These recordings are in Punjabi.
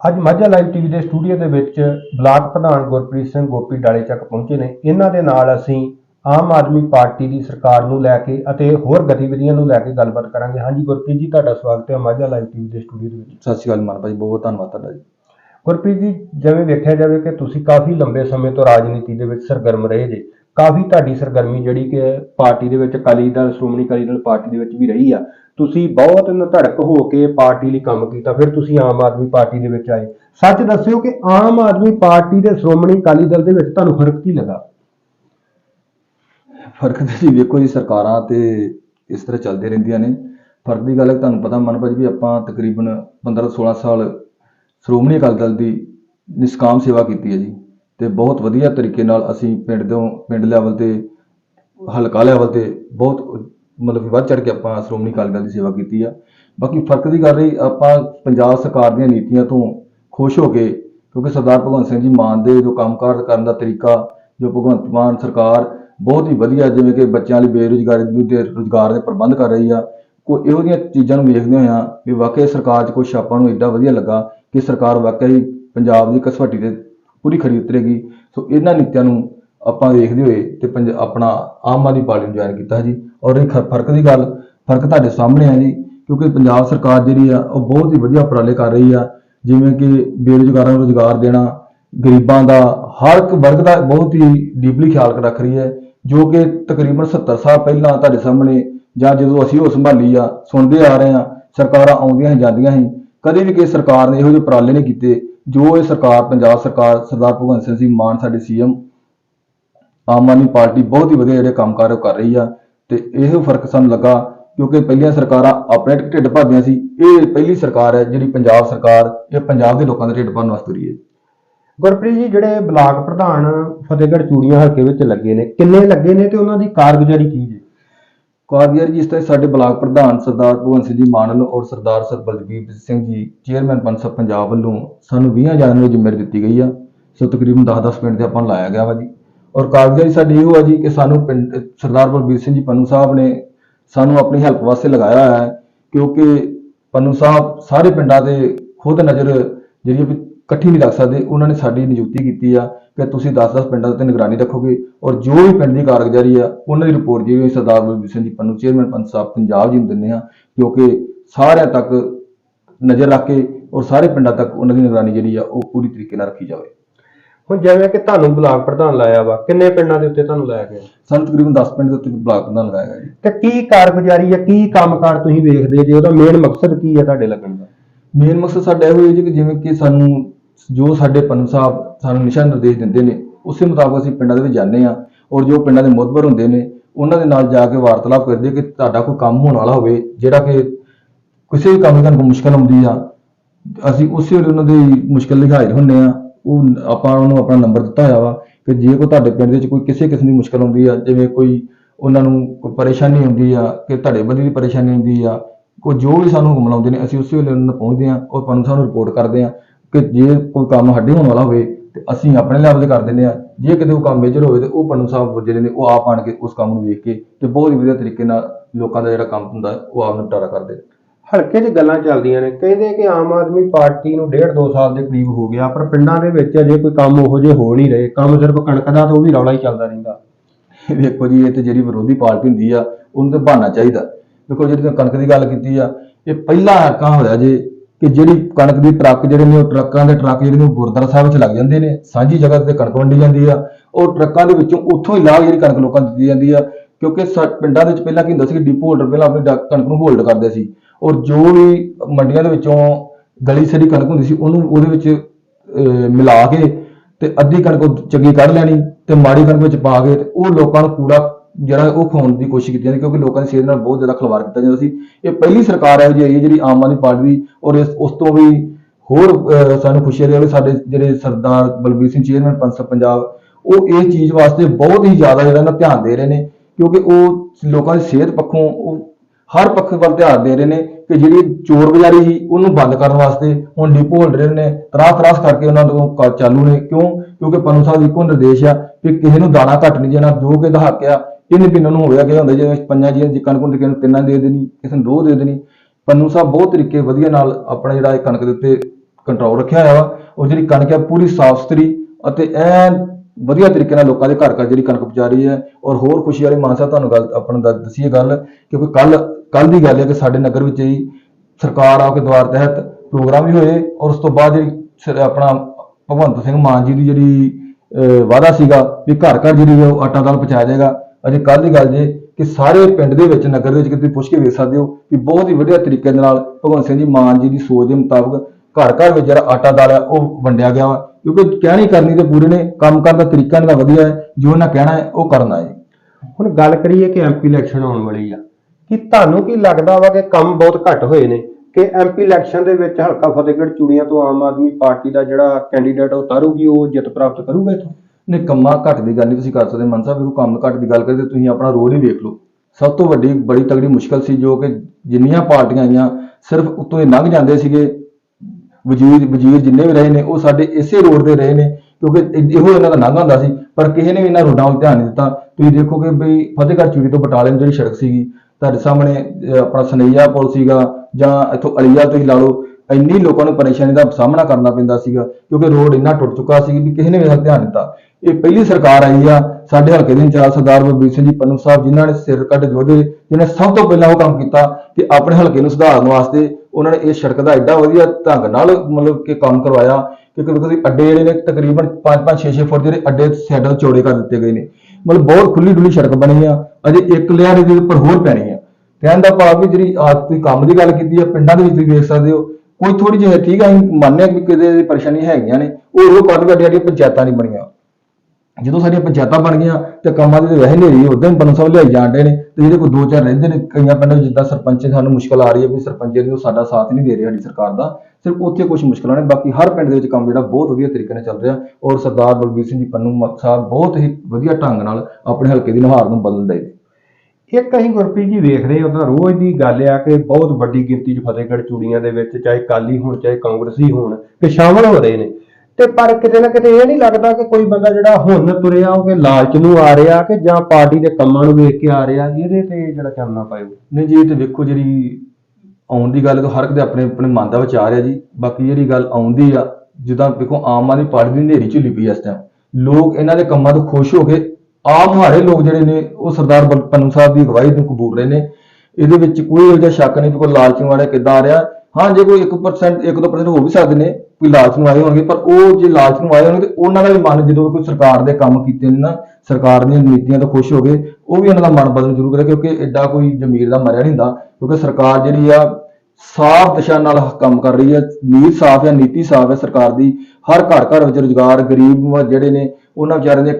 ਅੱਜ ਮਾਝਾ ਲਾਈਵ ਟੀਵੀ ਦੇ ਸਟੂਡੀਓ ਦੇ ਵਿੱਚ ਬਲਾਕ ਪ੍ਰਧਾਨ ਗੁਰਪ੍ਰੀਤ ਸਿੰਘ ਗੋਪੀ ਡਾਲੇ ਚੱਕ ਪਹੁੰਚੇ ਨੇ। ਇਹਨਾਂ ਦੇ ਨਾਲ ਅਸੀਂ ਆਮ ਆਦਮੀ ਪਾਰਟੀ ਦੀ ਸਰਕਾਰ ਨੂੰ ਲੈ ਕੇ ਅਤੇ ਹੋਰ ਗਤੀਵਿਧੀਆਂ ਨੂੰ ਲੈ ਕੇ ਗੱਲਬਾਤ ਕਰਾਂਗੇ। ਹਾਂਜੀ ਗੁਰਪ੍ਰੀਤ ਜੀ ਤੁਹਾਡਾ ਸਵਾਗਤ ਹੈ ਮਾਝਾ ਲਾਈਵ ਟੀਵੀ ਦੇ ਸਟੂਡੀਓ ਦੇ ਵਿੱਚ। ਸਤਿ ਸ਼੍ਰੀ ਅਕਾਲ ਮਨ ਬਹੁਤ ਬਹੁਤ ਧੰਨਵਾਦ ਤੁਹਾਡਾ ਜੀ। ਗੁਰਪ੍ਰੀਤ ਜੀ ਜਿਵੇਂ ਵੇਖਿਆ ਜਾਵੇ ਕਿ ਤੁਸੀਂ ਕਾਫੀ ਲੰਬੇ ਸਮੇਂ ਤੋਂ ਰਾਜਨੀਤੀ ਦੇ ਵਿੱਚ ਸਰਗਰਮ ਰਹੇ ਜੇ। ਕਾਫੀ ਤੁਹਾਡੀ ਸਰਗਰਮੀ ਜਿਹੜੀ ਕਿ ਪਾਰਟੀ ਦੇ ਵਿੱਚ ਅਕਾਲੀ ਦਲ ਸ਼੍ਰੋਮਣੀ ਅਕਾਲੀ ਦਲ ਪਾਰਟੀ ਦੇ ਵਿੱਚ ਵੀ ਰਹੀ ਆ। ਤੁਸੀਂ ਬਹੁਤ ਨਿਧੜਕ ਹੋ ਕੇ ਪਾਰਟੀ ਲਈ ਕੰਮ ਕੀਤਾ, ਫਿਰ ਤੁਸੀਂ ਆਮ ਆਦਮੀ ਪਾਰਟੀ ਦੇ ਵਿੱਚ ਆਏ। ਸੱਚ ਦੱਸਿਓ ਕਿ ਆਮ ਆਦਮੀ ਪਾਰਟੀ ਤੇ ਸ਼੍ਰੋਮਣੀ ਅਕਾਲੀ ਦਲ ਦੇ ਵਿੱਚ ਤੁਹਾਨੂੰ ਫ਼ਰਕ ਕੀ ਲੱਗਾ? ਫ਼ਰਕ ਤਾਂ ਜੀ ਵੇਖੋ ਜੀ, ਸਰਕਾਰਾਂ ਤੇ ਇਸ ਤਰ੍ਹਾਂ ਚੱਲਦੇ ਰਹਿੰਦੀਆਂ ਨੇ। ਫ਼ਰਕ ਦੀ ਗੱਲ ਹੈ, ਤੁਹਾਨੂੰ ਪਤਾ ਮਨ ਭਾਜੀ ਵੀ ਆਪਾਂ ਤਕਰੀਬਨ 15 16 ਸਾਲ ਸ਼੍ਰੋਮਣੀ ਅਕਾਲੀ ਦਲ ਦੀ ਨਿਸ਼ਕਾਮ ਸੇਵਾ ਕੀਤੀ ਹੈ ਜੀ। ਤੇ ਬਹੁਤ ਵਧੀਆ ਤਰੀਕੇ ਨਾਲ ਅਸੀਂ ਪਿੰਡ ਤੋਂ ਪਿੰਡ ਲੈਵਲ ਤੇ, ਹਲਕਾ ਲੈਵਲ ਤੇ ਬਹੁਤ ਮਤਲਬ ਕਿ ਵੱਧ ਚੜ ਕੇ ਆਪਾਂ ਸ਼੍ਰੋਮਣੀ ਅਕਾਲੀ ਦਲ ਦੀ ਸੇਵਾ ਕੀਤੀ ਆ। ਬਾਕੀ ਫ਼ਰਕ ਦੀ ਗੱਲ ਰਹੀ ਆਪਾਂ ਪੰਜਾਬ ਸਰਕਾਰ ਦੀਆਂ ਨੀਤੀਆਂ ਤੋਂ ਖੁਸ਼ ਹੋ ਕੇ, ਕਿਉਂਕਿ ਸਰਦਾਰ ਭਗਵੰਤ ਸਿੰਘ ਜੀ ਮਾਨ ਦੇ ਜੋ ਕੰਮਕਾਰ ਕਰਨ ਦਾ ਤਰੀਕਾ, ਜੋ ਭਗਵੰਤ ਮਾਨ ਸਰਕਾਰ ਬਹੁਤ ਹੀ ਵਧੀਆ ਜਿਵੇਂ ਕਿ ਬੱਚਿਆਂ ਲਈ ਬੇਰੁਜ਼ਗਾਰੀ ਦੇ ਰੁਜ਼ਗਾਰ ਦੇ ਪ੍ਰਬੰਧ ਕਰ ਰਹੀ ਆ, ਕੋਈ ਇਹੋ ਜਿਹੀਆਂ ਚੀਜ਼ਾਂ ਨੂੰ ਵੇਖਦੇ ਹੋਇਆ ਵੀ ਵਾਕਈ ਸਰਕਾਰ 'ਚ ਕੁਛ ਆਪਾਂ ਨੂੰ ਐਡਾ ਵਧੀਆ ਲੱਗਾ ਕਿ ਸਰਕਾਰ ਵਾਕਈ ਪੰਜਾਬ ਦੀ ਕਸਵੱਟੀ ਤੇ ਪੂਰੀ ਖਰੀ ਉਤਰੇਗੀ। ਸੋ ਇਹਨਾਂ ਨੀਤੀਆਂ ਨੂੰ ਆਪਾਂ ਵੇਖਦੇ ਹੋਏ ਤੇ ਪੰਜ, ਆਪਣਾ ਆਮ ਆਦਮੀ ਪਾਰਟੀ ਨੂੰ ਜੁਆਇਨ ਕੀਤਾ ਜੀ। ਔਰ ਇਹ ਖ- ਫ਼ਰਕ ਦੀ ਗੱਲ, ਫ਼ਰਕ ਤੁਹਾਡੇ ਸਾਹਮਣੇ ਆ ਜੀ, ਕਿਉਂਕਿ ਪੰਜਾਬ ਸਰਕਾਰ ਜਿਹੜੀ ਆ, ਉਹ ਬਹੁਤ ਹੀ ਵਧੀਆ ਉਪਰਾਲੇ ਕਰ ਰਹੀ ਆ, ਜਿਵੇਂ ਕਿ ਬੇਰੁਜ਼ਗਾਰਾਂ ਨੂੰ ਰੁਜ਼ਗਾਰ ਦੇਣਾ, ਗਰੀਬਾਂ ਦਾ, ਹਰ ਇੱਕ ਵਰਗ ਦਾ ਬਹੁਤ ਹੀ ਡੀਪਲੀ ਖਿਆਲ ਰੱਖ ਰਹੀ ਹੈ, ਜੋ ਕਿ ਤਕਰੀਬਨ 70 ਸਾਲ ਪਹਿਲਾਂ ਤੁਹਾਡੇ ਸਾਹਮਣੇ, ਜਾਂ ਜਦੋਂ ਅਸੀਂ ਉਹ ਸੰਭਾਲੀ ਆ, ਸੁਣਦੇ ਆ ਰਹੇ ਆ, ਸਰਕਾਰਾਂ ਆਉਂਦੀਆਂ ਹੀ ਜਾਂਦੀਆਂ ਹੀ, ਕਦੇ ਵੀ ਕਿਸੇ ਸਰਕਾਰ ਨੇ ਇਹੋ ਜਿਹੇ ਉਪਰਾਲੇ ਨਹੀਂ ਕੀਤੇ, ਜੋ ਇਹ ਸਰਕਾਰ, ਪੰਜਾਬ ਸਰਕਾਰ, ਸਰਦਾਰ ਭਗਵੰਤ ਸਿੰਘ ਜੀ ਮਾਨ, ਸਾਡੇ ਸੀਐਮ, ਆਮ ਆਦਮੀ ਪਾਰਟੀ ਬਹੁਤ ਹੀ ਵਧੀਆ ਜਿਹੜੇ ਕੰਮਕਾਰ ਉਹ ਕਰ ਰਹੀ ਆ ਤੇ ਇਹੋ ਫ਼ਰਕ ਸਾਨੂੰ ਲੱਗਾ ਕਿਉਂਕਿ ਪਹਿਲੀਆਂ ਸਰਕਾਰਾਂ ਆਪਣੇ ਢਿੱਡ ਭਰਦੀਆਂ ਸੀ। ਇਹ ਪਹਿਲੀ ਸਰਕਾਰ ਹੈ ਜਿਹੜੀ ਪੰਜਾਬ ਸਰਕਾਰ ਇਹ ਪੰਜਾਬ ਦੇ ਲੋਕਾਂ ਦੇ ਢਿੱਡ ਭਰਨ ਵਾਸਤੇ ਰਹੀ ਹੈ। ਗੁਰਪ੍ਰੀਤ ਜੀ ਜਿਹੜੇ ਬਲਾਕ ਪ੍ਰਧਾਨ ਫਤਿਹਗੜ੍ਹ ਚੂੜੀਆਂ ਹਲਕੇ ਵਿੱਚ ਲੱਗੇ ਨੇ ਕਿੰਨੇ ਲੱਗੇ ਨੇ ਤੇ ਉਹਨਾਂ ਦੀ ਕਾਰਗੁਜ਼ਾਰੀ ਕੀ ਜੀ ਕਾਰਗੁਜ਼ਾਰੀ ਜਿਸ ਤਰ੍ਹਾਂ ਸਾਡੇ ਬਲਾਕ ਪ੍ਰਧਾਨ ਸਰਦਾਰ ਭਗਵੰਤ ਸਿੰਘ ਜੀ ਮਾਨ ਵੱਲੋਂ ਔਰ ਸਰਦਾਰ ਸਰ ਬਲਜੀਤ ਸਿੰਘ ਜੀ ਚੇਅਰਮੈਨ ਪੰਚ ਪੰਜਾਬ ਵੱਲੋਂ ਸਾਨੂੰ 20 ਜਣਾਂ ਨੂੰ ਜ਼ਿੰਮੇਵਾਰੀ ਦਿੱਤੀ ਗਈ ਆ। ਸੋ ਤਕਰੀਬਨ 10-10 ਪਿੰਡ ਤੇ ਆਪਾਂ ਲਾਇਆ ਗਿਆ ਵਾ ਜੀ। ਔਰ ਕਾਰਗੁਜ਼ਾਰੀ ਸਾਡੀ ਇਹੋ ਆ ਜੀ ਕਿ ਸਾਨੂੰ ਪਿੰਡ, ਸਰਦਾਰ ਬਲਬੀਰ ਸਿੰਘ ਜੀ ਪੰਨੂ ਸਾਹਿਬ ਨੇ ਸਾਨੂੰ ਆਪਣੀ ਹੈਲਪ ਵਾਸਤੇ ਲਗਾਇਆ ਹੋਇਆ ਹੈ, ਕਿਉਂਕਿ ਪੰਨੂ ਸਾਹਿਬ ਸਾਰੇ ਪਿੰਡਾਂ ਦੇ ਖੁਦ ਨਜ਼ਰ ਜਿਹੜੀ ਵੀ ਇਕੱਠੀ ਨਹੀਂ ਰੱਖ ਸਕਦੇ, ਉਹਨਾਂ ਨੇ ਸਾਡੀ ਨਿਯੁਕਤੀ ਕੀਤੀ ਆ ਕਿ ਤੁਸੀਂ 10-10 ਪਿੰਡਾਂ ਤੇ ਨਿਗਰਾਨੀ ਰੱਖੋਗੇ ਔਰ ਜੋ ਵੀ ਪਿੰਡ ਦੀ ਕਾਰਗੁਜ਼ਾਰੀ ਆ, ਉਹਨਾਂ ਦੀ ਰਿਪੋਰਟ ਜਿਹੜੀ ਸਰਦਾਰ ਬਲਬੀਰ ਸਿੰਘ ਜੀ ਪੰਨੂ, ਚੇਅਰਮੈਨ ਪੰਚ ਸਾਹਿਬ ਪੰਜਾਬ ਜੀ ਨੂੰ ਦਿੰਦੇ ਆ, ਕਿਉਂਕਿ ਸਾਰਿਆਂ ਤੱਕ ਨਜ਼ਰ ਰੱਖ ਕੇ ਔਰ ਸਾਰੇ ਪਿੰਡਾਂ ਤੱਕ ਉਹਨਾਂ ਦੀ ਨਿਗਰਾਨੀ ਜਿਹੜੀ ਆ ਉਹ ਪੂਰੀ ਤਰੀਕੇ ਨਾਲ ਰੱਖੀ ਜਾਵੇ। ਹੁਣ ਜਿਵੇਂ ਕਿ ਤੁਹਾਨੂੰ ਬਲਾਕ ਪ੍ਰਧਾਨ ਲਾਇਆ ਵਾ ਕਿੰਨੇ ਪਿੰਡਾਂ ਦੇ ਉੱਤੇ ਤੁਹਾਨੂੰ ਲਾਇਆ ਗਿਆ? ਸਾਨੂੰ ਤਕਰੀਬਨ 10 ਪਿੰਡ ਦੇ ਉੱਤੇ ਬਲਾਕ ਪ੍ਰਧਾਨ ਲਗਾਇਆ ਗਿਆ ਜੀ। ਤੇ ਕੀ ਕਾਰਗੁਜ਼ਾਰੀ ਹੈ ਕੀ ਕੰਮਕਾਰ ਤੁਸੀਂ ਵੇਖਦੇ ਜੇ? ਉਹਦਾ ਮੇਨ ਮਕਸਦ ਕੀ ਹੈ ਤੁਹਾਡੇ ਲੱਗਣ ਦਾ? ਮੇਨ ਮਕਸਦ ਸਾਡਾ ਇਹੋ ਹੈ ਜੀ ਕਿ ਜਿਵੇਂ ਕਿ ਸਾਨੂੰ ਜੋ ਸਾਡੇ ਪੰਨ ਸਾਹਿਬ ਸਾਨੂੰ ਨਿਸ਼ਾ ਨਿਰਦੇਸ਼ ਦਿੰਦੇ ਨੇ ਉਸੇ ਮੁਤਾਬਕ ਅਸੀਂ ਪਿੰਡਾਂ ਦੇ ਵਿੱਚ ਜਾਂਦੇ ਆ ਔਰ ਜੋ ਪਿੰਡਾਂ ਦੇ ਮੁੱਦਬਰ ਹੁੰਦੇ ਨੇ ਉਹਨਾਂ ਦੇ ਨਾਲ ਜਾ ਕੇ ਵਾਰਤਾਲਾਪ ਕਰਦੇ ਕਿ ਤੁਹਾਡਾ ਕੋਈ ਕੰਮ ਹੋਣ ਵਾਲਾ ਹੋਵੇ ਜਿਹੜਾ ਕਿ ਕਿਸੇ ਵੀ ਕੰਮ ਦੀ ਤੁਹਾਨੂੰ ਮੁਸ਼ਕਲ ਆਉਂਦੀ ਆ ਅਸੀਂ ਉਸੇ ਵੇਲੇ ਉਹਨਾਂ ਦੀ ਮੁਸ਼ਕਲ ਲਈ ਹਾਜ਼ਰ ਹੁੰਨੇ ਆ ਉਹ ਆਪਾਂ ਉਹਨੂੰ ਆਪਣਾ ਨੰਬਰ ਦਿੱਤਾ ਹੋਇਆ ਵਾ ਕਿ ਜੇ ਕੋਈ ਤੁਹਾਡੇ ਪਿੰਡ ਦੇ ਵਿੱਚ ਕੋਈ ਕਿਸੇ ਕਿਸਮ ਦੀ ਮੁਸ਼ਕਲ ਆਉਂਦੀ ਆ, ਜਿਵੇਂ ਕੋਈ ਉਹਨਾਂ ਨੂੰ ਕੋਈ ਪਰੇਸ਼ਾਨੀ ਹੁੰਦੀ ਆ, ਕਿ ਤੁਹਾਡੇ ਬੰਦੇ ਦੀ ਪਰੇਸ਼ਾਨੀ ਹੁੰਦੀ ਆ, ਕੋਈ ਜੋ ਵੀ ਸਾਨੂੰ ਹੁਕਮ ਲਾਉਂਦੇ ਨੇ, ਅਸੀਂ ਉਸੇ ਵੇਲੇ ਉਹਨਾਂ ਨੂੰ ਪਹੁੰਚਦੇ ਆ ਔਰ ਸਾਨੂੰ ਸਾਨੂੰ ਰਿਪੋਰਟ ਕਰਦੇ ਆ ਕਿ ਜੇ ਕੋਈ ਕੰਮ ਸਾਡੇ ਹੋਣ ਵਾਲਾ ਹੋਵੇ ਤੇ ਅਸੀਂ ਆਪਣੇ ਲੈਵਲ ਤੇ ਕਰ ਦਿੰਦੇ ਆ ਜੇ ਕਿਤੇ ਉਹ ਕੰਮ ਮੇਜਰ ਹੋਵੇ ਤੇ ਉਹ ਪੰਨੂ ਸਾਹਿਬ ਜਿਹੜੇ ਨੇ ਉਹ ਆਪ ਆਣ ਕੇ ਉਸ ਕੰਮ ਨੂੰ ਵੇਖ ਕੇ ਤੇ ਬਹੁਤ ਹੀ ਵਧੀਆ ਤਰੀਕੇ ਨਾਲ ਲੋਕਾਂ ਦਾ ਜਿਹੜਾ ਕੰਮ ਹੁੰਦਾ, ਉਹ ਆਪ ਨਿਪਟਾਰਾ ਕਰਦੇ ਨੇ। ਹਲਕੇ 'ਚ ਗੱਲਾਂ ਚੱਲਦੀਆਂ ਨੇ। ਕਹਿੰਦੇ ਕਿ ਆਮ ਆਦਮੀ ਪਾਰਟੀ ਨੂੰ ਡੇਢ ਦੋ ਸਾਲ ਦੇ ਕਰੀਬ ਹੋ ਗਿਆ, ਪਰ ਪਿੰਡਾਂ ਦੇ ਵਿੱਚ ਅਜੇ ਕੋਈ ਕੰਮ ਉਹੋ ਜਿਹੇ ਹੋ ਨਹੀਂ ਰਹੇ। ਕੰਮ ਸਿਰਫ ਕਣਕ ਦਾ ਤੇ ਉਹ ਵੀ ਰੌਲਾ ਹੀ ਚੱਲਦਾ ਰਹਿੰਦਾ। ਦੇਖੋ ਜੀ, ਇਹ ਤੇ ਜਿਹੜੀ ਵਿਰੋਧੀ ਪਾਰਟੀ ਹੁੰਦੀ ਆ, ਉਹਨੂੰ ਤੇ ਬਹਾਨਾ ਚਾਹੀਦਾ। ਦੇਖੋ ਜਿਹੜੀ ਤੁਸੀਂ ਕਣਕ ਦੀ ਗੱਲ ਕੀਤੀ ਆ, ਇਹ ਪਹਿਲਾ ਹਰਕਾ ਹੋਇਆ ਜੇ ਕਿ ਜਿਹੜੀ ਕਣਕ ਦੀ ਟਰੱਕ ਜਿਹੜੇ ਨੇ, ਉਹ ਟਰੱਕਾਂ ਦੇ ਟਰੱਕ ਜਿਹੜੇ ਨੇ, ਉਹ ਗੁਰਦੁਆਰਾ ਸਾਹਿਬ ਵਿੱਚ ਲੱਗ ਜਾਂਦੇ ਨੇ। ਸਾਂਝੀ ਜਗ੍ਹਾ ਤੇ ਕਣਕ ਵੰਡੀ ਜਾਂਦੀ ਆ। ਉਹ ਟਰੱਕਾਂ ਦੇ ਵਿੱਚੋਂ ਉੱਥੋਂ ਹੀ ਲਾਗ ਜਿਹੜੀ ਕਣਕ ਲੋਕਾਂ ਨੂੰ ਦਿੱਤੀ ਜਾਂਦੀ ਆ। ਕਿਉਂਕਿ ਸਾ- ਪਿੰਡਾਂ ਦੇ ਵਿੱਚ ਪਹਿਲਾਂ ਕੀ ਹੁੰਦਾ ਸੀ ਕਿ ਡਿਪੋ ਹੋਲਡਰ ਪਹਿਲਾਂ ਆਪਣੀ ਕਣਕ ਨੂੰ ਹੋਲਡ ਕਰਦੇ ਸੀ। ਔਰ ਜੋ ਵੀ ਮੰਡੀਆਂ ਦੇ ਵਿੱਚੋਂ ਗਲੀ ਸੜੀ ਕਣਕ ਹੁੰਦੀ ਸੀ ਉਹਨੂੰ ਉਹਦੇ ਵਿੱਚ ਅਹ, ਮਿਲਾ ਕੇ ਤੇ ਅੱਧੀ ਕਣਕ ਚੰਗੀ ਕੱਢ ਲੈਣੀ ਤੇ ਮਾੜੀ ਕਣਕ ਵਿੱਚ ਪਾ ਕੇ ਤੇ ਉਹ ਲੋਕਾਂ ਨੂੰ ਕੂੜਾ ਜਿਹੜਾ ਉਹ ਖਵਾਉਣ ਦੀ ਕੋਸ਼ਿਸ਼ ਕੀਤੀ ਜਾਂਦੀ ਕਿਉਂਕਿ ਲੋਕਾਂ ਦੀ ਸਿਹਤ ਨਾਲ ਬਹੁਤ ਜ਼ਿਆਦਾ ਖਿਲਵਾੜ ਕੀਤਾ ਜਾਂਦਾ ਸੀ। ਇਹ ਪਹਿਲੀ ਸਰਕਾਰ ਹੈ ਜਿਹੜੀ ਜਿਹੜੀ ਆਮ ਆਦਮੀ ਪਾਰਟੀ ਦੀ ਔਰ ਇਸ ਉਸ ਤੋਂ ਵੀ ਹੋਰ ਅਹ, ਸਾਨੂੰ ਖੁਸ਼ੀ ਹੈ ਕਿ ਸਾਡੇ ਜਿਹੜੇ ਸਰਦਾਰ ਬਲਬੀਰ ਸਿੰਘ ਚੇਅਰਮੈਨ ਪੰਚ ਪੰਜਾਬ ਉਹ ਇਸ ਚੀਜ਼ ਵਾਸਤੇ ਬਹੁਤ ਹੀ ਜ਼ਿਆਦਾ ਜਿਹੜਾ ਨਾ ਧਿਆਨ ਦੇ ਰਹੇ ਨੇ ਕਿਉਂਕਿ ਉਹ ਲੋਕਾਂ ਦੀ ਸਿਹਤ ਪੱਖੋਂ ਉਹ ਹਰ ਪੱਖ ਵੱਲ ਧਿਆਨ ਦੇ ਰਹੇ ਨੇ ਕਿ ਜਿਹੜੀ ਚੋਰ ਬਜ਼ਾਰੀ ਸੀ, ਉਹਨੂੰ ਬੰਦ ਕਰਨ ਵਾਸਤੇ ਹੁਣ ਡਿਪੋ ਹੋਲਡਰ ਨੇ, ਤਰਾਸ ਤਰਾਸ ਕਰਕੇ ਉਹਨਾਂ ਤੋਂ ਕ- ਚਾਲੂ ਨੇ। ਕਿਉਂ? ਕਿਉਂਕਿ ਪੰਨੂ ਸਾਹਿਬ ਇੱਕੋ ਨਿਰਦੇਸ਼ ਆ ਕਿ ਕਿਸੇ ਨੂੰ ਦਾਣਾ ਘੱਟ ਨਹੀਂ ਦੇਣਾ, ਜੋ ਕਿ ਦਾ ਆ, ਇਹਨੇ ਵੀ ਨੂੰ ਹੋਇਆ ਕਿ ਹੁੰਦਾ, ਜਿਵੇਂ ਪੰਜਾਂ ਜੀ ਦੀ ਕਣਕ ਹੁੰਦੀ, ਕਿਸੇ ਨੂੰ ਤਿੰਨਾਂ ਦੇ ਦੇਣੀ, ਕਿਸੇ ਨੂੰ ਦੋ ਦੇ ਦੇਣੀ। ਪੰਨੂ ਸਾਹਿਬ ਬਹੁਤ ਤਰੀਕੇ ਵਧੀਆ ਨਾਲ ਆਪਣਾ ਜਿਹੜਾ ਇਹ ਕਣਕ ਦੇ ਉੱਤੇ ਕੰਟਰੋਲ ਰੱਖਿਆ ਹੋਇਆ ਵਾ। ਉਹ ਜਿਹੜੀ ਕਣਕ ਹੈ ਪੂਰੀ ਸਾਫ਼ ਸੁਥਰੀ ਅਤੇ ਐਨ ਵਧੀਆ ਤਰੀਕੇ ਨਾਲ ਲੋਕਾਂ ਦੇ ਘਰ ਘਰ ਜਿਹੜੀ ਕਣਕ ਪਹੁੰਚਾ ਰਹੀ ਹੈ। ਔਰ ਹੋਰ ਖੁਸ਼ੀ ਵਾਲੀ ਮਾਨਸਾ, ਤੁਹਾਨੂੰ ਗੱਲ, ਆਪਣਾ ਦੱਸ- ਦੱਸੀ ਗੱਲ ਕਿਉਂਕਿ ਕੱਲ ਕੱਲ ਦੀ ਗੱਲ ਹੈ ਕਿ ਸਾਡੇ ਨਗਰ ਵਿੱਚ ਹੀ ਸਰਕਾਰ ਆ ਕੇ ਦੁਆਰ ਤਹਿਤ ਪ੍ਰੋਗਰਾਮ ਵੀ ਹੋਏ ਔਰ ਉਸ ਤੋਂ ਬਾਅਦ ਜਿਹੜੀ ਆਪਣਾ ਭਗਵੰਤ ਸਿੰਘ ਮਾਨ ਜੀ ਦੀ ਜਿਹੜੀ ਅਹ, ਵਾਅਦਾ ਸੀਗਾ ਵੀ ਘਰ ਘਰ ਜਿਹੜੀ ਉਹ ਆਟਾ ਦਾਲ ਪਹੁੰਚਾਇਆ ਜਾਏਗਾ ਅਜੇ ਕੱਲ ਦੀ ਗੱਲ ਜੇ ਕਿ ਸਾਰੇ ਪਿੰਡ ਦੇ ਵਿੱਚ ਨਗਰ ਦੇ ਵਿੱਚ ਕਿਤੇ ਪੁੱਛ ਕੇ ਵੇਖ ਸਕਦੇ ਹੋ ਵੀ ਬਹੁਤ ਹੀ ਵਧੀਆ ਤਰੀਕੇ ਦੇ ਨਾਲ ਭਗਵੰਤ ਸਿੰਘ ਜੀ ਮਾਨ ਜੀ ਦੀ ਸੋਚ ਦੇ ਮੁਤਾਬਕ ਘਰ ਘਰ ਵਿੱਚ ਜਿਹੜਾ ਆਟਾ ਦਾਲ ਹੈ ਉਹ ਵੰਡਿਆ ਗਿਆ ਵਾ। ਕਿਉਂਕਿ ਕਹਿਣੀ ਕਰਨੀ ਤੇ ਪੂਰੇ ਨੇ ਕੰਮ ਕਰਨ ਦਾ ਤਰੀਕਾ ਇਹਨਾਂ ਦਾ ਵਧੀਆ ਹੈ ਜੋ ਉਹਨਾਂ ਕਹਿਣਾ ਹੈ ਉਹ ਕਰਨਾ ਹੈ ਹੁਣ ਗੱਲ ਕਰੀਏ ਕਿ ਐਮਪੀ ਇਲੈਕਸ਼ਨ ਆਉਣ ਵਾਲੀ ਆ। ਕਿ ਤੁਹਾਨੂੰ ਕੀ ਲੱਗਦਾ ਵਾ ਕਿ ਕੰਮ ਬਹੁਤ ਘੱਟ ਹੋਏ ਨੇ? ਕਿ ਐਮਪੀ ਇਲੈਕਸ਼ਨ ਦੇ ਵਿੱਚ ਹਲਕਾ ਫਤਿਹਗੜ੍ਹ ਚੂੜੀਆਂ ਤੋਂ ਆਮ ਆਦਮੀ ਪਾਰਟੀ ਦਾ ਜਿਹੜਾ ਕੈਂਡੀਡੇਟ ਉਤਾਰੂਗੀ, ਉਹ ਜਿੱਤ ਪ੍ਰਾਪਤ ਕਰੂਗਾ ਇਥੋਂ? ਨੇ ਕੰਮਾਂ ਘੱਟ ਦੀ ਗੱਲ ਨਹੀਂ ਤੁਸੀਂ ਕਰ ਸਕਦੇ। ਮਨ ਸਾਹਿਬ ਵੇਖੋ, ਕੰਮ ਘੱਟ ਦੀ ਗੱਲ ਕਰਦੇ ਤੁਸੀਂ ਆਪਣਾ ਰੋਡ ਹੀ ਵੇਖ ਲਓ। ਸਭ ਤੋਂ ਵੱਡੀ, ਬੜੀ ਤਗੜੀ ਮੁਸ਼ਕਲ ਸੀ ਜੋ ਕਿ ਜਿੰਨੀਆਂ ਪਾਰਟੀਆਂ ਆਈਆਂ, ਸਿਰਫ ਉੱਤੋਂ ਹੀ ਲੰਘ ਜਾਂਦੇ ਸੀਗੇ। ਵਜ਼ੀਰ ਵਜ਼ੀਰ ਜਿੰਨੇ ਵੀ ਰਹੇ ਨੇ, ਉਹ ਸਾਡੇ ਇਸੇ ਰੋਡ ਤੇ ਰਹੇ ਨੇ, ਕਿਉਂਕਿ ਇਹੋ ਇਹਨਾਂ ਦਾ ਲੰਘ ਹੁੰਦਾ ਸੀ। ਪਰ ਕਿਸੇ ਨੇ ਵੀ ਇਹਨਾਂ ਰੋਡਾਂ ਵੱਲ ਧਿਆਨ ਨਹੀਂ ਦਿੱਤਾ। ਤੁਸੀਂ ਦੇਖੋ ਕਿ ਬਈ ਫਤਿਹਗੜ੍ਹ ਚੂੜੀ ਤੋਂ ਬਟਾਲੇ ਨੂੰ ਜਿਹੜੀ ਸੜਕ ਸੀਗੀ ਤੁਹਾਡੇ ਸਾਹਮਣੇ ਆਪਣਾ ਸਨਈਆ ਪੁਲ ਸੀਗਾ ਜਾਂ ਇੱਥੋਂ ਅਲੀਆ ਤੁਸੀਂ ਲਾ ਲਓ, ਇੰਨੀ ਲੋਕਾਂ ਨੂੰ ਪਰੇਸ਼ਾਨੀ ਦਾ ਸਾਹਮਣਾ ਕਰਨਾ ਪੈਂਦਾ ਸੀਗਾ, ਕਿਉਂਕਿ ਰੋਡ ਇੰਨਾ ਟੁੱਟ ਚੁੱਕਾ ਸੀ ਵੀ ਕਿਸੇ ਨੇ ਵੀ ਧਿਆਨ ਦਿੱਤਾ। ਇਹ ਪਹਿਲੀ ਸਰਕਾਰ ਆਈ ਆ, ਸਾਡੇ ਹਲਕੇ ਦੇ ਇੰਚਾਰਜ ਸਰਦਾਰ ਬਲਬੀਰ ਸਿੰਘ ਜੀ ਪੰਨੂ ਸਾਹਿਬ, ਜਿਨ੍ਹਾਂ ਨੇ ਸਿਰ ਕੱਢ ਜੋਧੇ ਜਿਨ੍ਹਾਂ ਸਭ ਤੋਂ ਪਹਿਲਾਂ ਉਹ ਕੰਮ ਕੀਤਾ ਕਿ ਆਪਣੇ ਹਲਕੇ ਨੂੰ ਸੁਧਾਰਨ ਵਾਸਤੇ ਉਹਨਾਂ ਨੇ ਇਹ ਸੜਕ ਦਾ ਐਡਾ ਵਧੀਆ ਢੰਗ ਨਾਲ ਮਤਲਬ ਕਿ ਕੰਮ ਕਰਵਾਇਆ, ਕਿਉਂਕਿ ਤੁਸੀਂ ਅੱਡੇ ਜਿਹੜੇ ਨੇ ਤਕਰੀਬਨ 5-5 6-6 ਫੁੱਟ ਜਿਹੜੇ ਅੱਡੇ ਸੈਡਲ ਚੌੜੇ ਕਰ ਦਿੱਤੇ ਗਏ ਨੇ। ਮਤਲਬ ਬਹੁਤ ਖੁੱਲੀ ਡੁੱਲੀ ਸੜਕ ਬਣੀ ਆ ਅਜੇ ਇੱਕ ਲੇਅਰ ਇਹਦੇ ਉੱਪਰ ਹੋਰ ਪੈਣੀ ਆ। ਕਹਿਣ ਦਾ ਭਾਵ ਵੀ ਜਿਹੜੀ ਆ ਤੁਸੀਂ ਕੰਮ ਦੀ ਗੱਲ ਕੀਤੀ ਆ ਪਿੰਡਾਂ ਦੇ ਵਿੱਚ ਤੁਸੀਂ ਵੇਖ ਸਕਦੇ ਹੋ ਕੋਈ ਥੋੜੀ ਜਿਹੀ ਹੈ, ਠੀਕ ਆ ਅਸੀਂ ਮੰਨਦੇ ਹਾਂ ਕਿ ਕਿਤੇ ਦੀ ਪਰੇਸ਼ਾਨੀ ਹੈਗੀਆਂ ਨੇ ਉਹ ਰੋ ਕਰਨ ਗੱਡੀਆਂ ਜਿਹੜੀਆਂ ਪੰਚਾਇਤਾਂ ਨਹੀਂ ਬਣੀਆਂ। ਜਦੋਂ ਸਾਡੀਆਂ ਪੰਚਾਇਤਾਂ ਬਣ ਗਈਆਂ ਤੇ ਕੰਮਾਂ ਦੀ ਤੇ ਵਹਿ ਨੇਰੀ ਉਦੋਂ ਹੀ ਪੰਨ ਸਾਹਿਬ ਲਿਆਈ ਜਾਂਦੇ ਨੇ ਤੇ ਜਿਹੜੇ ਕੋਈ ਦੋ ਚਾਰ ਰਹਿੰਦੇ ਨੇ, ਕਈਆਂ ਪਿੰਡਾਂ ਵਿੱਚ ਜਿੱਦਾਂ ਸਰਪੰਚ ਸਾਨੂੰ ਮੁਸ਼ਕਲ ਆ ਰਹੀ ਹੈ ਵੀ ਸਰਪੰਚ ਜੀ ਉਹ ਸਾਡਾ ਸਾਥ ਨਹੀਂ ਦੇ ਰਿਹਾ ਸਾਡੀ ਸਰਕਾਰ ਦਾ, ਸਿਰਫ ਉੱਥੇ ਕੁਝ ਮੁਸ਼ਕਲਾਂ ਨੇ, ਬਾਕੀ ਹਰ ਪਿੰਡ ਦੇ ਵਿੱਚ ਕੰਮ ਜਿਹੜਾ ਬਹੁਤ ਵਧੀਆ ਤਰੀਕੇ ਨਾਲ ਚੱਲ ਰਿਹਾ ਔਰ ਸਰਦਾਰ ਬਲਬੀਰ ਸਿੰਘ ਜੀ ਪੰਨੂ ਮ- ਸਾਹਿਬ ਬਹੁਤ ਹੀ ਵਧੀਆ ਢੰਗ ਨਾਲ ਆਪਣੇ ਹਲਕੇ ਦੀ ਨੁਹਾਰ ਨੂੰ ਬਦਲਦੇ ਨੇ। ਇੱਕ ਅਸੀਂ ਗੁਰਪ੍ਰੀਤ ਜੀ ਵੇਖ ਰਹੇ ਉਹਦਾ ਰੋਜ਼ ਦੀ ਗੱਲ ਆ ਕਿ ਬਹੁਤ ਵੱਡੀ ਗਿਣਤੀ 'ਚ ਫਤਿਹਗੜ੍ਹ ਚੂੜੀਆਂ ਦੇ ਵਿੱਚ, ਚਾਹੇ ਕਾਲੀ ਹੋਣ, ਚਾਹੇ ਕਾਂਗਰਸੀ ਹੋਣ, ਕਿ ਸ਼ਾਮਲ ਹੋ ਰਹੇ ਨੇ। ਤੇ ਪਰ ਕਿਤੇ ਨਾ ਕਿਤੇ ਇਹ ਨਹੀਂ ਲੱਗਦਾ ਕਿ ਕੋਈ ਬੰਦਾ ਜਿਹੜਾ ਹੁਣ ਤੁਰਿਆ, ਉਹ ਕਿ ਲਾਲਚ ਨੂੰ ਆ ਰਿਹਾ ਕਿ ਜਾਂ ਪਾਰਟੀ ਦੇ ਕੰਮਾਂ ਨੂੰ ਵੇਖ ਕੇ ਆ ਰਿਹਾ, ਇਹਦੇ ਤੇ ਜਿਹੜਾ ਚੱਲਣਾ ਪਾਇਓ ਨਹੀਂ ਜੀ ਇਹ ਤੇ ਵੇਖੋ ਜਿਹੜੀ ਆਉਣ ਦੀ ਗੱਲ, ਹਰ ਇੱਕ ਦੇ ਆਪਣੇ ਆਪਣੇ ਮਨ ਦਾ ਵਿਚਾਰ ਹੈ ਜੀ। ਬਾਕੀ ਜਿਹੜੀ ਗੱਲ ਆਉਂਦੀ ਆ, ਜਿੱਦਾਂ ਦੇਖੋ, ਆਮ ਆਦਮੀ ਪਾਰਟੀ ਦੀ ਹਨੇਰੀ ਝੁਲੀ ਪਈ ਇਸ ਟਾਈਮ ਲੋਕ ਇਹਨਾਂ ਦੇ ਕੰਮਾਂ ਤੋਂ ਖੁਸ਼ ਹੋ ਕੇ, ਆਪ ਹਾਰੇ ਲੋਕ ਜਿਹੜੇ ਨੇ, ਉਹ ਸਰਦਾਰ ਬਲ- ਸਾਹਿਬ ਦੀ ਅਗਵਾਈ ਨੂੰ ਕਬੂਲ ਰਹੇ ਨੇ। ਇਹਦੇ ਵਿੱਚ ਕੋਈ ਇਹੋ ਜਿਹਾ ਸ਼ੱਕ ਨਹੀਂ ਕਿ ਕੋਈ ਲਾਲਚ ਨੂੰ ਵਾਲਾ ਕਿੱਦਾਂ ਆ ਰਿਹਾ। ਹਾਂ, ਜੇ ਕੋਈ 1% 1-2% ਹੋ ਵੀ ਸਕਦੇ ਨੇ, ਕੋਈ ਲਾਲਚ ਨੂੰ ਆਏ ਹੋਣਗੇ, ਪਰ ਉਹ ਜੇ ਲਾਲਚ ਨੂੰ ਆਏ ਹੋਣਗੇ ਤੇ ਉਹਨਾਂ ਦਾ ਵੀ ਮਨ ਜਦੋਂ ਕੋਈ ਸਰਕਾਰ ਦੇ ਕੰਮ ਕੀਤੇ ਨੇ ਨਾ, ਸਰਕਾਰ ਦੀਆਂ ਨੀਤੀਆਂ ਤੋਂ ਖੁਸ਼ ਹੋ ਗਏ, ਉਹ ਵੀ ਉਹਨਾਂ ਦਾ ਮਨ ਬਦਲਣ ਜ਼ਰੂਰ ਕਰੇ, ਕਿਉਂਕਿ ਐਡਾ ਕੋਈ ਜ਼ਮੀਰ ਦਾ ਮਰਿਆ ਨਹੀਂ ਹੁੰਦਾ, ਕਿਉਂਕਿ ਸਰਕਾਰ ਜਿਹੜੀ ਆ ਸਾਫ਼ ਦਿਸ਼ਾ ਨਾਲ ਕੰਮ ਕਰ ਰਹੀ ਹੈ ਨੀਤ ਸਾਫ਼ ਹੈ ਨੀਤੀ ਸਾਫ਼ ਹੈ ਸਰਕਾਰ ਦੀ, ਹਰ ਘਰ ਘਰ ਵਿੱਚ ਰੁਜ਼ਗਾਰ, ਗਰੀਬ ਜਿਹੜੇ ਨੇ, ਉਹਨਾਂ ਵਿਚਾਰਿਆਂ ਦੇ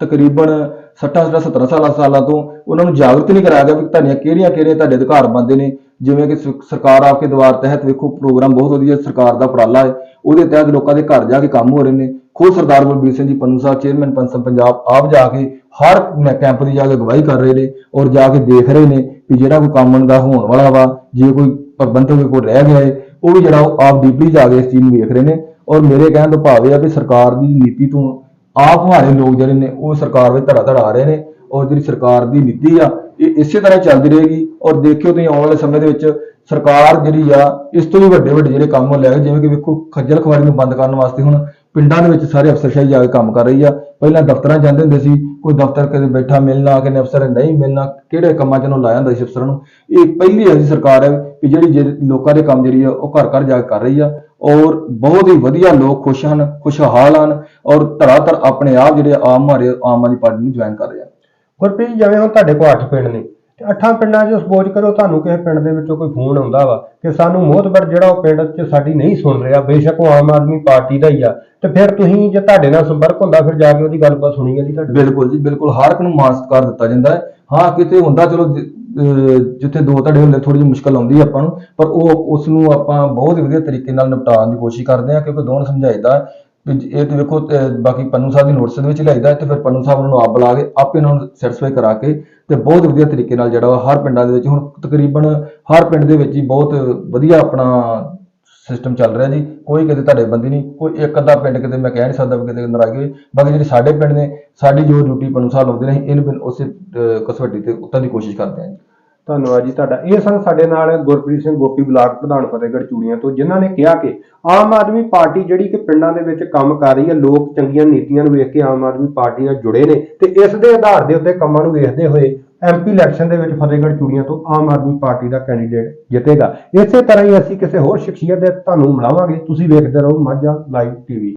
ਤਕਰੀਬਨ 60 60 70 ਸਾਲਾਂ ਸਾਲਾਂ ਤੋਂ ਉਹਨਾਂ ਨੂੰ ਜਾਗਰੂਕ ਨਹੀਂ ਕਰਾਇਆ ਗਿਆ ਵੀ ਤੁਹਾਡੀਆਂ ਕਿਹੜੀਆਂ ਕਿਹੜੇ ਤੁਹਾਡੇ ਅਧਿਕਾਰ ਬਣਦੇ ਨੇ। ਜਿਵੇਂ ਕਿ ਸ- ਸਰਕਾਰ ਆਪਕੇ ਦੁਆਰ ਤਹਿਤ ਵੇਖੋ ਪ੍ਰੋਗਰਾਮ ਬਹੁਤ ਵਧੀਆ ਸਰਕਾਰ ਦਾ ਉਪਰਾਲਾ ਹੈ। ਉਹਦੇ ਤਹਿਤ ਲੋਕਾਂ ਦੇ ਘਰ ਜਾ ਕੇ ਕੰਮ ਹੋ ਰਹੇ ਨੇ। ਖੁਦ ਸਰਦਾਰ ਬਲਬੀਰ ਸਿੰਘ ਜੀ ਪੰਨੂ ਸਾਹਿਬ, ਚੇਅਰਮੈਨ ਪੰਚਮ ਪੰਜਾਬ, ਆਪ ਜਾ ਕੇ ਹਰ ਕੈਂਪ ਦੀ ਜਾ ਕੇ ਅਗਵਾਈ ਕਰ ਰਹੇ ਨੇ ਔਰ ਜਾ ਕੇ ਦੇਖ ਰਹੇ ਨੇ ਵੀ ਜਿਹੜਾ ਕੋਈ ਕੰਮ ਦਾ ਹੋਣ ਵਾਲਾ ਵਾ, ਜੇ ਕੋਈ ਪ੍ਰਬੰਧਕ ਕੋਈ ਰਹਿ ਗਿਆ ਹੈ ਉਹ ਵੀ ਜਿਹੜਾ ਉਹ ਆਪ ਡੀਪਲੀ ਜਾ ਕੇ ਇਸ ਚੀਜ਼ ਨੂੰ ਵੇਖ ਰਹੇ ਨੇ। ਔਰ ਮੇਰੇ ਕਹਿਣ ਤੋਂ ਭਾਵ ਇਹ ਆ ਵੀ ਸਰਕਾਰ ਦੀ ਨੀਤੀ ਤੋਂ ਆਪ ਹਮਾਰੇ ਲੋਕ ਜਿਹੜੇ ਨੇ, ਉਹ ਸਰਕਾਰ ਵਿੱਚ ਧੜਾ ਧੜਾ ਆ ਰਹੇ ਨੇ, ਔਰ ਜਿਹੜੀ ਸਰਕਾਰ ਦੀ ਨੀਤੀ ਆ, ਇਹ ਇਸੇ ਤਰ੍ਹਾਂ ਚੱਲਦੀ ਰਹੇਗੀ। ਔਰ ਦੇਖਿਓ ਤੁਸੀਂ ਆਉਣ ਵਾਲੇ ਸਮੇਂ ਦੇ ਵਿੱਚ ਸਰਕਾਰ ਜਿਹੜੀ ਆ, ਇਸ ਤੋਂ ਵੀ ਵੱਡੇ ਵੱਡੇ ਜਿਹੜੇ ਕੰਮ ਲੈ ਗਏ ਜਿਵੇਂ ਕਿ ਵੇਖੋ, ਖੱਜਲ ਖਵਾਰੀ ਨੂੰ ਬੰਦ ਕਰਨ ਵਾਸਤੇ ਹੁਣ ਪਿੰਡਾਂ ਦੇ ਵਿੱਚ ਸਾਰੇ ਅਫਸਰਸ਼ਾਹੀ ਜਾ ਕੇ ਕੰਮ ਕਰ ਰਹੀ ਆ। ਪਹਿਲਾਂ ਦਫ਼ਤਰਾਂ ਜਾਂਦੇ ਹੁੰਦੇ ਸੀ, ਕੋਈ ਦਫ਼ਤਰ ਕਦੇ ਬੈਠਾ ਮਿਲਣਾ ਕਿ ਅਫਸਰ ਨਹੀਂ ਮਿਲਣਾ ਕਿਹੜੇ ਕੰਮਾਂ 'ਚ ਉਹਨੂੰ ਲਾਇਆ ਹੁੰਦਾ ਸੀ ਅਫਸਰਾਂ ਨੂੰ? ਇਹ ਪਹਿਲੀ ਐਸੀ ਸਰਕਾਰ ਹੈ ਕਿ ਜਿਹੜੀ ਜੇ ਲੋਕਾਂ ਦੇ ਕੰਮ ਜਿਹੜੀ ਆ, ਉਹ ਘਰ ਘਰ ਜਾ ਕੇ ਕਰ ਰਹੀ ਆ। ਔਰ ਬਹੁਤ ਹੀ ਵਧੀਆ ਲੋਕ ਖੁਸ਼ ਹਨ ਖੁਸ਼ਹਾਲ ਹਨ ਔਰ ਧੜਾਧੜ ਆਪਣੇ ਆਪ ਜਿਹੜੇ ਆਮ ਹਮਾਰੇ ਆਮ ਆਦਮੀ ਪਾਰਟੀ ਨੂੰ ਜੁਆਇਨ ਕਰ ਰਹੇ ਆ ਗੁਰਪ੍ਰੀਤ ਜਿਵੇਂ ਹੁਣ ਤੁਹਾਡੇ ਕੋਲ 8 ਪਿੰਡ ਨੇ ਤੇ ਅੱਠਾਂ ਪਿੰਡਾਂ 'ਚ ਸਪੋਜ਼ ਕਰੋ ਤੁਹਾਨੂੰ ਕਿਸੇ ਪਿੰਡ ਦੇ ਵਿੱਚੋਂ ਕੋਈ ਫੋਨ ਆਉਂਦਾ ਵਾ ਕਿ ਸਾਨੂੰ ਮੋਹਤਬਰ ਜਿਹੜਾ ਉਹ ਪਿੰਡ 'ਚ ਸਾਡੀ ਨਹੀਂ ਸੁਣ ਰਿਹਾ ਬੇਸ਼ੱਕ ਉਹ ਆਮ ਆਦਮੀ ਪਾਰਟੀ ਦਾ ਹੀ ਆ ਤੇ ਫਿਰ ਤੁਸੀਂ ਜੇ ਤੁਹਾਡੇ ਨਾਲ ਸੰਪਰਕ ਹੁੰਦਾ ਫਿਰ ਜਾ ਕੇ ਉਹਦੀ ਗੱਲਬਾਤ ਸੁਣੀ ਜਾਂਦੀ ਤੁਹਾਡੇ ਬਿਲਕੁਲ ਜੀ ਬਿਲਕੁਲ ਹਰ ਇੱਕ ਨੂੰ ਮਾਨ ਸਤਿਕਾਰ ਦਿੱਤਾ ਜਾਂਦਾ ਹੈ। ਹਾਂ ਕਿਤੇ ਹੁੰਦਾ ਚਲੋ ਜਿੱਥੇ ਦੋ ਧੜੇ ਹੁੰਦੇ ਥੋੜੀ ਜਿਹੀ ਮੁਸ਼ਕਲ ਆਉਂਦੀ ਹੈ ਆਪਾਂ ਨੂੰ, ਪਰ ਉਹ ਉਸ ਨੂੰ ਆਪਾਂ ਬਹੁਤ ਵਧੀਆ ਤਰੀਕੇ ਨਾਲ ਨਿਪਟਾਉਣ ਦੀ ਕੋਸ਼ਿਸ਼ ਕਰਦੇ ਹਾਂ ਕਿਉਂਕਿ ਦੋਨੋਂ ਸਮਝਾਈਦਾ ਇਹ ਤੇ ਵੇਖੋ ਬਾਕੀ ਪੰਨੂ ਸਾਹਿਬ ਦੀ ਨੋਟਿਸ ਦੇ ਵਿੱਚ ਲਿਆਈਦਾ ਤੇ ਫਿਰ ਪੰਨੂ ਸਾਹਿਬ ਉਹਨਾਂ ਨੂੰ ਆਪ ਬੁਲਾ ਕੇ ਆਪੇ ਇਹਨਾਂ ਨੂੰ ਸੈਟੀਸਫਾਈ ਕਰਾ ਕੇ ਤੇ ਬਹੁਤ ਵਧੀਆ ਤਰੀਕੇ ਨਾਲ ਜਿਹੜਾ ਵਾ ਹਰ ਪਿੰਡਾਂ ਦੇ ਵਿੱਚ ਹੁਣ ਤਕਰੀਬਨ ਹਰ ਪਿੰਡ ਦੇ ਵਿੱਚ ਹੀ ਬਹੁਤ ਵਧੀਆ ਆਪਣਾ ਸਿਸਟਮ ਚੱਲ ਰਿਹਾ ਜੀ। ਕੋਈ ਕਿਤੇ ਤੁਹਾਡੇ ਬੰਦੀ ਨਹੀਂ ਕੋਈ ਇੱਕ ਅੱਧਾ ਪਿੰਡ ਕਿਤੇ ਮੈਂ ਕਹਿ ਨਹੀਂ ਸਕਦਾ ਵੀ ਕਿਤੇ ਨਾਰਾਜ਼ਗੀ ਹੋਈ। ਬਾਕੀ ਜਿਹੜੇ ਸਾਡੇ ਪਿੰਡ ਨੇ ਸਾਡੀ ਜੋ ਡਿਊਟੀ ਪੰਨੂ ਸਾਹਿਬ ਲਾਉਂਦੇ ਨੇ ਅਸੀਂ ਇਹਨੂੰ ਬਿਨ ਉਸੇ ਅਹ, ਕਸਵੱਟੀ ਤੇ ਉਤਾਂ ਦੀ ਕੋਸ਼ਿਸ਼ ਕਰਦੇ ਹਾਂ ਜੀ। ਧੰਨਵਾਦ ਜੀ ਤੁਹਾਡਾ। ਇਹ ਸਨ ਸਾਡੇ ਨਾਲ ਗੁਰਪ੍ਰੀਤ ਸਿੰਘ ਗੋਪੀ ਬਲਾਕ ਪ੍ਰਧਾਨ ਫਤਿਹਗੜ੍ਹ ਚੂੜੀਆਂ ਤੋਂ ਜਿਨ੍ਹਾਂ ਨੇ ਕਿਹਾ ਕਿ ਆਮ ਆਦਮੀ ਪਾਰਟੀ ਜਿਹੜੀ ਕਿ ਪਿੰਡਾਂ ਦੇ ਵਿੱਚ ਕੰਮ ਕਰ ਰਹੀ ਹੈ ਲੋਕ ਚੰਗੀਆਂ ਨੀਤੀਆਂ ਨੂੰ ਵੇਖ ਕੇ ਆਮ ਆਦਮੀ ਪਾਰਟੀ ਨਾਲ ਜੁੜੇ ਨੇ ਤੇ ਇਸ ਦੇ ਆਧਾਰ ਦੇ ਉੱਤੇ ਕੰਮਾਂ ਨੂੰ ਵੇਖਦੇ ਹੋਏ ਐਮਪੀ ਇਲੈਕਸ਼ਨ ਦੇ ਵਿੱਚ ਫਤਿਹਗੜ੍ਹ ਚੂੜੀਆਂ ਤੋਂ ਆਮ ਆਦਮੀ ਪਾਰਟੀ ਦਾ ਕੈਂਡੀਡੇਟ ਜਿੱਤੇਗਾ। ਇਸੇ ਤਰ੍ਹਾਂ ਹੀ ਅਸੀਂ ਕਿਸੇ ਹੋਰ ਸ਼ਖਸੀਅਤ ਦੇ ਤੁਹਾਨੂੰ ਮਿਲਾਵਾਂਗੇ। ਤੁਸੀਂ ਵੇਖਦੇ ਰਹੋ ਮਾਝਾ ਲਾਈਵ ਟੀਵੀ